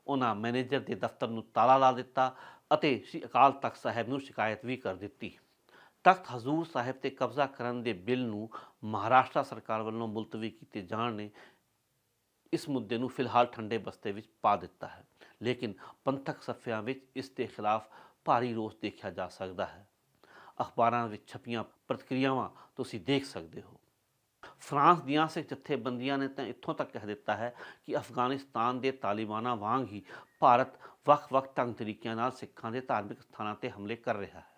ਉਹਨਾਂ ਮੈਨੇਜਰ ਦੇ ਦਫ਼ਤਰ ਨੂੰ ਤਾਲਾ ਲਾ ਦਿੱਤਾ ਅਤੇ ਸ੍ਰੀ ਅਕਾਲ ਤਖਤ ਸਾਹਿਬ ਨੂੰ ਸ਼ਿਕਾਇਤ ਵੀ ਕਰ ਦਿੱਤੀ। ਤਖਤ ਹਜ਼ੂਰ ਸਾਹਿਬ ਤੇ ਕਬਜ਼ਾ ਕਰਨ ਦੇ ਬਿੱਲ ਨੂੰ ਮਹਾਰਾਸ਼ਟਰ ਸਰਕਾਰ ਵੱਲੋਂ ਮੁਲਤਵੀ ਕੀਤੇ ਜਾਣ ਨੇ, ਇਸ ਮੁੱਦੇ ਨੂੰ ਫਿਲਹਾਲ ਠੰਡੇ ਬਸਤੇ ਵਿੱਚ ਪਾ ਦਿੱਤਾ ਹੈ। ਲੇਕਿਨ ਪੰਥਕ ਸਫਿਆਂ ਵਿੱਚ ਇਸ ਦੇ ਖਿਲਾਫ ਭਾਰੀ ਰੋਸ ਦੇਖਿਆ ਜਾ ਸਕਦਾ ਹੈ। ਅਖਬਾਰਾਂ ਵਿੱਚ ਛਪੀਆਂ ਪ੍ਰਤੀਕਿਰਿਆਵਾਂ ਤੁਸੀਂ ਦੇਖ ਸਕਦੇ ਹੋ। ਫਰਾਂਸ ਦੀਆਂ ਸਿੱਖ ਜਥੇਬੰਦੀਆਂ ਨੇ ਤਾਂ ਇੱਥੋਂ ਤੱਕ ਕਹਿ ਦਿੱਤਾ ਹੈ ਕਿ ਅਫਗਾਨਿਸਤਾਨ ਦੇ ਤਾਲਿਬਾਨਾਂ ਵਾਂਗ ਹੀ ਭਾਰਤ ਵੱਖ-ਵੱਖ ਢੰਗ ਤਰੀਕਿਆਂ ਨਾਲ ਸਿੱਖਾਂ ਦੇ ਧਾਰਮਿਕ ਸਥਾਨਾਂ ਤੇ ਹਮਲੇ ਕਰ ਰਿਹਾ ਹੈ।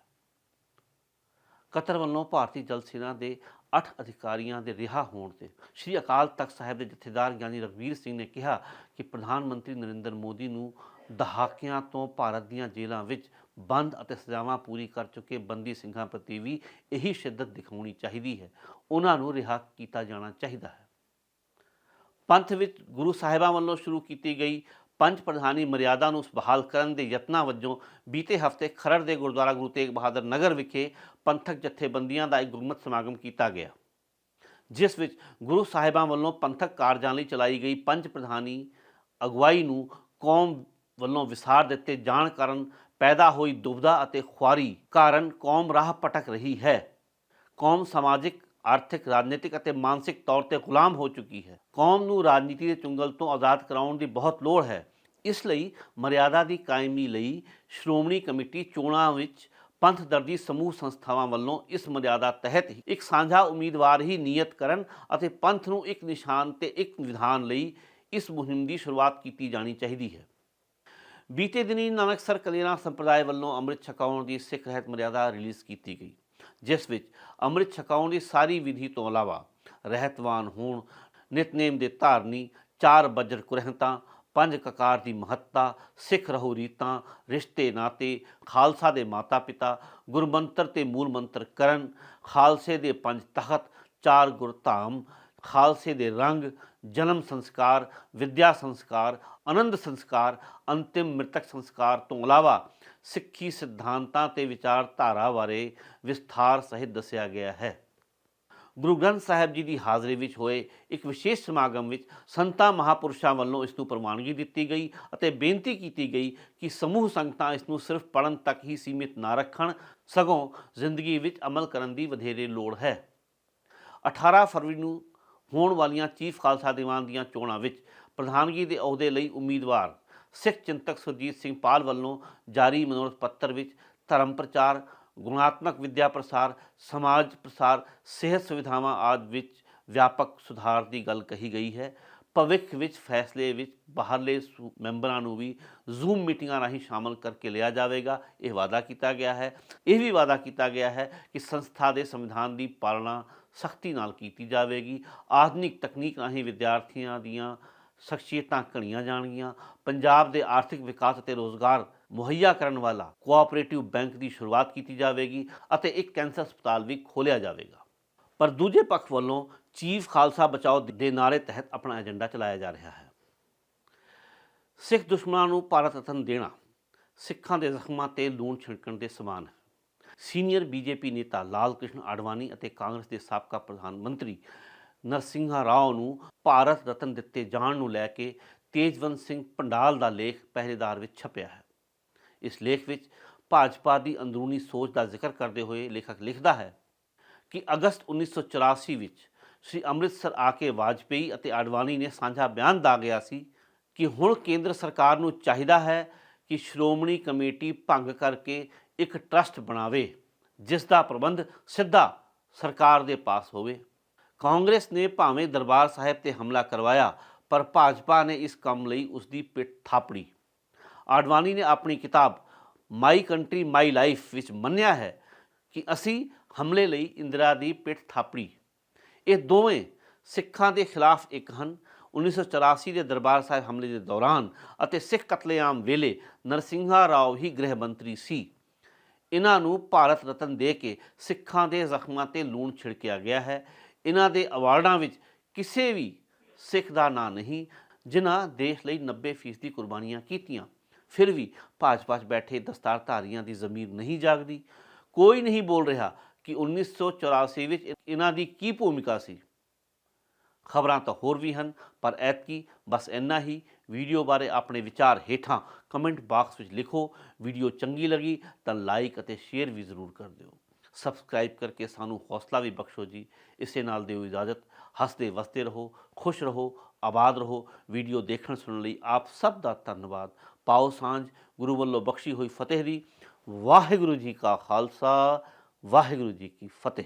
ਕਤਰ ਵੱਲੋਂ ਭਾਰਤੀ ਜਲ ਸੈਨਾ ਦੇ 8 ਅਧਿਕਾਰੀਆਂ ਦੇ ਰਿਹਾ ਹੋਣ ਤੇ ਸ੍ਰੀ ਅਕਾਲ ਤਖਤ ਸਾਹਿਬ ਦੇ ਜਥੇਦਾਰ ਗਿਆਨੀ ਰਘਵੀਰ ਸਿੰਘ ਨੇ ਕਿਹਾ ਕਿ ਪ੍ਰਧਾਨ ਮੰਤਰੀ ਨਰਿੰਦਰ ਮੋਦੀ ਨੂੰ ਦਹਾਕਿਆਂ ਤੋਂ ਭਾਰਤ ਦੀਆਂ ਜੇਲ੍ਹਾਂ ਵਿੱਚ ਬੰਦ ਅਤੇ ਸਜ਼ਾਵਾਂ ਪੂਰੀ ਕਰ ਚੁੱਕੇ ਬੰਦੀ ਸਿੰਘਾਂ ਪ੍ਰਤੀ ਵੀ ਇਹੀ ਸ਼ਿੱਦਤ ਦਿਖਾਉਣੀ ਚਾਹੀਦੀ ਹੈ। ਉਹਨਾਂ ਨੂੰ ਰਿਹਾ ਕੀਤਾ ਜਾਣਾ ਚਾਹੀਦਾ ਹੈ। ਪੰਥ ਵਿੱਚ ਗੁਰੂ ਸਾਹਿਬਾਂ ਵੱਲੋਂ ਸ਼ੁਰੂ ਕੀਤੀ ਗਈ ਪੰਜ ਪ੍ਰਧਾਨੀ ਮਰਿਆਦਾ ਨੂੰ ਬਹਾਲ ਕਰਨ ਦੇ ਯਤਨਾਂ ਵਜੋਂ ਬੀਤੇ ਹਫ਼ਤੇ ਖਰੜ ਦੇ ਗੁਰਦੁਆਰਾ ਗੁਰੂ ਤੇਗ ਬਹਾਦਰ ਨਗਰ ਵਿਖੇ ਪੰਥਕ ਜਥੇਬੰਦੀਆਂ ਦਾ ਇੱਕ ਗੁਰਮਤਿ ਸਮਾਗਮ ਕੀਤਾ ਗਿਆ। ਜਿਸ ਵਿੱਚ ਗੁਰੂ ਸਾਹਿਬਾਂ ਵੱਲੋਂ ਪੰਥਕ ਕਾਰਜਾਂ ਲਈ ਚਲਾਈ ਗਈ ਪੰਜ ਪ੍ਰਧਾਨੀ ਅਗਵਾਈ ਨੂੰ ਕੌਮ ਵੱਲੋਂ ਵਿਸਾਰ ਦਿੱਤੇ ਜਾਣ ਕਾਰਨ ਪੈਦਾ ਹੋਈ ਦੁਬਦਾ ਅਤੇ ਖੁਆਰੀ ਕਾਰਨ ਕੌਮ ਰਾਹ ਭਟਕ ਰਹੀ ਹੈ। ਕੌਮ ਸਮਾਜਿਕ, ਆਰਥਿਕ, ਰਾਜਨੀਤਿਕ ਅਤੇ ਮਾਨਸਿਕ ਤੌਰ ਤੇ ਗੁਲਾਮ ਹੋ ਚੁੱਕੀ ਹੈ। ਕੌਮ ਨੂੰ ਰਾਜਨੀਤੀ ਦੇ ਚੁੰਗਲ ਤੋਂ ਆਜ਼ਾਦ ਕਰਾਉਣ ਦੀ ਬਹੁਤ ਲੋੜ ਹੈ। ਇਸ ਲਈ ਮਰਿਆਦਾ ਦੀ ਕਾਇਮੀ ਲਈ ਸ਼੍ਰੋਮਣੀ ਕਮੇਟੀ ਚੋਣਾਂ ਵਿੱਚ ਪੰਥ ਦਰਦੀ ਸਮੂਹ ਸੰਸਥਾਵਾਂ ਵੱਲੋਂ ਇਸ ਮਰਿਆਦਾ ਤਹਿਤ ਹੀ ਇੱਕ ਸਾਂਝਾ ਉਮੀਦਵਾਰ ਹੀ ਨਿਯਤ ਕਰਨ ਅਤੇ ਪੰਥ ਨੂੰ ਇੱਕ ਨਿਸ਼ਾਨ ਤੇ ਇੱਕ ਵਿਧਾਨ ਲਈ ਇਸ ਮੁਹਿੰਮ ਦੀ ਸ਼ੁਰੂਆਤ ਕੀਤੀ ਜਾਣੀ ਚਾਹੀਦੀ ਹੈ। ਬੀਤੇ ਦਿਨੀ ਨਾਨਕਸਰ ਕਲੇਰਾ ਸੰਪਰਦਾਇ ਵੱਲੋਂ ਅੰਮ੍ਰਿਤ ਛਕਾਉਣ ਦੀ ਸਿੱਖ ਰਹਿਤ ਮਰਿਆਦਾ ਰਿਲੀਜ਼ ਕੀਤੀ ਗਈ, ਜਿਸ ਵਿੱਚ ਅੰਮ੍ਰਿਤ ਛਕਾਉਣ ਦੀ ਸਾਰੀ ਵਿਧੀ ਤੋਂ ਇਲਾਵਾ ਰਹਿਤਵਾਨ ਹੋਣ, ਨਿਤਨੇਮ ਦੇ ਧਾਰਨੀ, ਚਾਰ ਬਜਰ ਕੁਰਹਤਾਂ, ਪੰਜ ਕਕਾਰ ਦੀ ਮਹੱਤਤਾ, ਸਿੱਖ ਰਹੋ ਰੀਤਾਂ, ਰਿਸ਼ਤੇ ਨਾਤੇ, ਖਾਲਸਾ ਦੇ ਮਾਤਾ ਪਿਤਾ ਗੁਰਮੰਤਰ ਤੇ ਮੂਲ ਮੰਤਰ ਕਰਨ, ਖਾਲਸੇ ਦੇ ਪੰਜ ਤਖਤ, ਚਾਰ ਗੁਰਧਾਮ ਖਾਲਸੇ ਦੇ ਰੰਗ, ਜਨਮ ਸੰਸਕਾਰ, ਵਿਦਿਆ ਸੰਸਕਾਰ, ਆਨੰਦ ਸੰਸਕਾਰ, ਅੰਤਿਮ ਮ੍ਰਿਤਕ ਸੰਸਕਾਰ ਤੋਂ ਇਲਾਵਾ ਸਿੱਖੀ ਸਿਧਾਂਤਾਂ ਤੇ ਵਿਚਾਰਧਾਰਾ ਬਾਰੇ ਵਿਸਥਾਰ ਸਹਿਤ ਦੱਸਿਆ ਗਿਆ ਹੈ। ਗੁਰੂ ਗ੍ਰੰਥ ਸਾਹਿਬ ਜੀ ਦੀ ਹਾਜ਼ਰੀ ਵਿੱਚ ਹੋਏ ਇੱਕ ਵਿਸ਼ੇਸ਼ ਸਮਾਗਮ ਵਿੱਚ ਸੰਤਾਂ ਮਹਾਪੁਰਸ਼ਾਂ ਵੱਲੋਂ ਇਸ ਨੂੰ ਪ੍ਰਵਾਨਗੀ ਦਿੱਤੀ ਗਈ ਅਤੇ ਬੇਨਤੀ ਕੀਤੀ ਗਈ ਕਿ ਸਮੂਹ ਸੰਗਤਾਂ ਇਸ ਨੂੰ ਸਿਰਫ ਪੜਨ ਤੱਕ ਹੀ ਸੀਮਿਤ ਨਾ ਰੱਖਣ, ਸਗੋਂ ਜ਼ਿੰਦਗੀ ਵਿੱਚ ਅਮਲ ਕਰਨ ਦੀ ਵਧੇਰੇ ਲੋੜ ਹੈ। 18 ਫਰਵਰੀ ਨੂੰ ਹੋਣ ਵਾਲੀਆਂ ਚੀਫ ਖਾਲਸਾ ਦੀਵਾਨ ਦੀਆਂ ਚੋਣਾਂ ਵਿੱਚ ਪ੍ਰਧਾਨਗੀ ਦੇ ਅਹੁਦੇ ਲਈ ਉਮੀਦਵਾਰ ਸਿੱਖ ਚਿੰਤਕ ਸੁਰਜੀਤ ਸਿੰਘ ਪਾਲ ਵੱਲੋਂ ਜਾਰੀ ਮਨੋਰਥ ਪੱਤਰ ਵਿੱਚ ਧਰਮ ਪ੍ਰਚਾਰ, ਗੁਣਾਤਮਕ ਵਿਦਿਆ ਪ੍ਰਸਾਰ, ਸਮਾਜ ਪ੍ਰਸਾਰ, ਸਿਹਤ ਸੁਵਿਧਾਵਾਂ ਆਦਿ ਵਿੱਚ ਵਿਆਪਕ ਸੁਧਾਰ ਦੀ ਗੱਲ ਕਹੀ ਗਈ ਹੈ। ਭਵਿੱਖ ਵਿੱਚ ਫੈਸਲੇ ਵਿੱਚ ਬਾਹਰਲੇ ਸੂ- ਮੈਂਬਰਾਂ ਨੂੰ ਵੀ ਜ਼ੂਮ ਮੀਟਿੰਗਾਂ ਰਾਹੀਂ ਸ਼ਾਮਲ ਕਰਕੇ ਲਿਆ ਜਾਵੇਗਾ। ਇਹ ਵਾਅਦਾ ਕੀਤਾ ਗਿਆ ਹੈ। ਇਹ ਵੀ ਵਾਅਦਾ ਕੀਤਾ ਗਿਆ ਹੈ ਕਿ ਸੰਸਥਾ ਦੇ ਸੰਵਿਧਾਨ ਦੀ ਪਾਲਣਾ ਸਖਤੀ ਨਾਲ ਕੀਤੀ ਜਾਵੇਗੀ। ਆਧੁਨਿਕ ਤਕਨੀਕ ਰਾਹੀਂ ਵਿਦਿਆਰਥੀਆਂ ਦੀਆਂ ਸ਼ਖਸੀਅਤਾਂ ਘੜੀਆਂ ਜਾਣਗੀਆਂ। ਪੰਜਾਬ ਦੇ ਆਰਥਿਕ ਵਿਕਾਸ ਅਤੇ ਰੋਜ਼ਗਾਰ ਮੁਹੱਈਆ ਕਰਨ ਵਾਲਾ ਕੋਆਪਰੇਟਿਵ ਬੈਂਕ ਦੀ ਸ਼ੁਰੂਆਤ ਕੀਤੀ ਜਾਵੇਗੀ ਅਤੇ ਇੱਕ ਕੈਂਸਰ ਹਸਪਤਾਲ ਵੀ ਖੋਲ੍ਹਿਆ ਜਾਵੇਗਾ। ਪਰ ਦੂਜੇ ਪੱਖ ਵੱਲੋਂ ਚੀਫ ਖਾਲਸਾ ਬਚਾਓ ਦੇ ਨਾਅਰੇ ਤਹਿਤ ਆਪਣਾ ਏਜੰਡਾ ਚਲਾਇਆ ਜਾ ਰਿਹਾ ਹੈ। ਸਿੱਖ ਦੁਸ਼ਮਣਾਂ ਨੂੰ ਭਾਰਤ ਰਤਨ ਦੇਣਾ ਸਿੱਖਾਂ ਦੇ ਜ਼ਖਮਾਂ ਤੇ ਲੂਣ ਛਿੜਕਣ ਦੇ ਸਮਾਨ ਹੈ। ਸੀਨੀਅਰ ਬੀਜੇਪੀ ਨੇਤਾ ਲਾਲ ਕ੍ਰਿਸ਼ਨ ਆਡਵਾਨੀ ਅਤੇ ਕਾਂਗਰਸ ਦੇ ਸਾਬਕਾ ਪ੍ਰਧਾਨ ਮੰਤਰੀ ਨਰਸਿੰਘਾ ਰਾਓ ਨੂੰ ਭਾਰਤ ਰਤਨ ਦਿੱਤੇ ਜਾਣ ਨੂੰ ਲੈ ਕੇ ਤੇਜਵੰਤ ਸਿੰਘ ਪੰਡਾਲ ਦਾ ਲੇਖ ਪਹਿਰੇਦਾਰ ਵਿੱਚ ਛਪਿਆ ਹੈ। ਇਸ ਲੇਖ ਵਿੱਚ ਭਾਜਪਾ ਦੀ ਅੰਦਰੂਨੀ ਸੋਚ ਦਾ ਜ਼ਿਕਰ ਕਰਦੇ ਹੋਏ ਲੇਖਕ ਲਿਖਦਾ ਹੈ ਕਿ ਅਗਸਤ 1984 ਵਿੱਚ ਸ੍ਰੀ ਅੰਮ੍ਰਿਤਸਰ ਆ ਕੇ ਵਾਜਪੇਈ ਅਤੇ ਆਡਵਾਨੀ ਨੇ ਸਾਂਝਾ ਬਿਆਨ ਦਾ ਗਿਆ ਸੀ ਕਿ ਹੁਣ ਕੇਂਦਰ ਸਰਕਾਰ ਨੂੰ ਚਾਹੀਦਾ ਹੈ ਕਿ ਸ਼੍ਰੋਮਣੀ ਕਮੇਟੀ ਭੰਗ ਕਰਕੇ ਇੱਕ ਟਰਸਟ ਬਣਾਵੇ, ਜਿਸ ਦਾ ਪ੍ਰਬੰਧ ਸਿੱਧਾ ਸਰਕਾਰ ਦੇ ਪਾਸ ਹੋਵੇ। ਕਾਂਗਰਸ ਨੇ ਭਾਵੇਂ ਦਰਬਾਰ ਸਾਹਿਬ ਤੇ ਹਮਲਾ ਕਰਵਾਇਆ, ਪਰ ਭਾਜਪਾ ਨੇ ਇਸ ਕੰਮ ਲਈ ਉਸ ਦੀ ਪਿੱਠ ਥਾਪੜੀ। ਆਡਵਾਨੀ ਨੇ ਆਪਣੀ ਕਿਤਾਬ ਮਾਈ ਕੰਟਰੀ, ਮਾਈ ਲਾਈਫ ਵਿੱਚ ਮੰਨਿਆ ਹੈ ਕਿ ਅਸੀਂ ਹਮਲੇ ਲਈ ਇੰਦਰਾ ਦੀ ਪਿੱਠ ਥਾਪੜੀ। ਇਹ ਦੋਵੇਂ ਸਿੱਖਾਂ ਦੇ ਖਿਲਾਫ ਇੱਕ ਹਨ। 1984 ਦੇ ਦਰਬਾਰ ਸਾਹਿਬ ਹਮਲੇ ਦੇ ਦੌਰਾਨ ਅਤੇ ਸਿੱਖ ਕਤਲੇਆਮ ਵੇਲੇ ਨਰਸਿੰਹਾ ਰਾਓ ਹੀ ਗ੍ਰਹਿ ਮੰਤਰੀ ਸੀ। ਇਹਨਾਂ ਨੂੰ ਭਾਰਤ ਰਤਨ ਦੇ ਕੇ ਸਿੱਖਾਂ ਦੇ ਜ਼ਖਮਾਂ ਤੇ ਲੂਣ ਛਿੜਕਿਆ ਗਿਆ ਹੈ। ਇਹਨਾਂ ਦੇ ਅਵਾਰਡਾਂ ਵਿੱਚ ਕਿਸੇ ਵੀ ਸਿੱਖ ਦਾ ਨਾਂ ਨਹੀਂ, ਜਿਨ੍ਹਾਂ ਦੇਸ਼ ਲਈ 90% ਦੀ ਕੁਰਬਾਨੀਆਂ ਕੀਤੀਆਂ। ਫਿਰ ਵੀ ਭਾਜਪਾ 'ਚ ਬੈਠੇ ਦਸਤਾਰਧਾਰੀਆਂ ਦੀ ਜ਼ਮੀਰ ਨਹੀਂ ਜਾਗਦੀ। ਕੋਈ ਨਹੀਂ ਬੋਲ ਰਿਹਾ ਕਿ 1984 ਵਿੱਚ ਇਹਨਾਂ ਦੀ ਕੀ ਭੂਮਿਕਾ ਸੀ। ਖਬਰਾਂ ਤਾਂ ਹੋਰ ਵੀ ਹਨ, ਪਰ ਐਤਕੀ ਬਸ ਇੰਨਾ ਹੀ। ਵੀਡੀਓ ਬਾਰੇ ਆਪਣੇ ਵਿਚਾਰ ਹੇਠਾਂ ਕਮੈਂਟ ਬਾਕਸ ਵਿੱਚ ਲਿਖੋ। ਵੀਡੀਓ ਚੰਗੀ ਲੱਗੀ ਤਾਂ ਲਾਈਕ ਅਤੇ ਸ਼ੇਅਰ ਵੀ ਜ਼ਰੂਰ ਕਰ ਦਿਓ। ਸਬਸਕ੍ਰਾਈਬ ਕਰਕੇ ਸਾਨੂੰ ਹੌਸਲਾ ਵੀ ਬਖਸ਼ੋ ਜੀ। ਇਸੇ ਨਾਲ ਦਿਓ ਇਜਾਜ਼ਤ। ਹੱਸਦੇ ਵਸਦੇ ਰਹੋ, ਖੁਸ਼ ਰਹੋ, ਆਬਾਦ ਰਹੋ। ਵੀਡੀਓ ਦੇਖਣ ਸੁਣਨ ਲਈ ਆਪ ਸਭ ਦਾ ਧੰਨਵਾਦ। ਪਾਓ ਸਾਂਝ। ਗੁਰੂ ਵੱਲੋਂ ਬਖਸ਼ੀ ਹੋਈ ਫਤਿਹ ਦੀ। ਵਾਹਿਗੁਰੂ ਜੀ ਕਾ ਖਾਲਸਾ। ਵਾਹਿਗੁਰੂ ਜੀ ਕੀ ਫਤਿਹ।